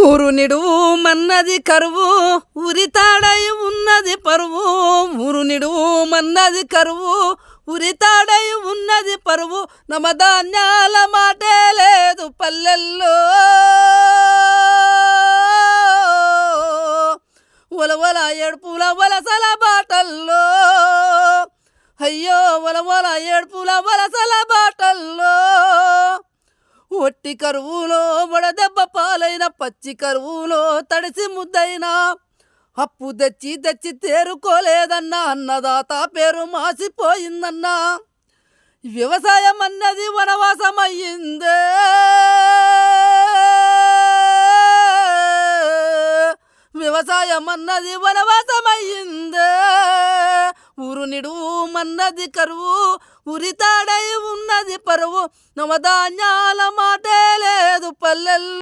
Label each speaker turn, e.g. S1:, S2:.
S1: ఊరు నిడువు మన్నది కరువు ఉరితాడై ఉన్నది పరువు. ఊరు నిడువు మన్నది కరువు ఉరితాడై ఉన్నది పరువు. నమధాన్యాల మాటే లేదు పల్లెల్లో. ఒలవల ఏడుపుల వలసల బాటల్లో. అయ్యో ఒలవల ఏడుపుల వలసల బాటల్లో. ఒట్టి కరువులో వడదెబ్బ పాలైన పచ్చి కరువులో తడిసి ముద్దైనా. అప్పు తెచ్చి తెచ్చి తేరుకోలేదన్నా అన్నదాత పేరు మాసిపోయిందన్నా. వ్యవసాయం అన్నది వనవాసమయ్యిందే. వ్యవసాయం అన్నది వనవాసమయ్యిందే. ఊరు నిడువు మన్నది కరువు ఉరితాడ ఉన్నది నవధాన్యాల మాటే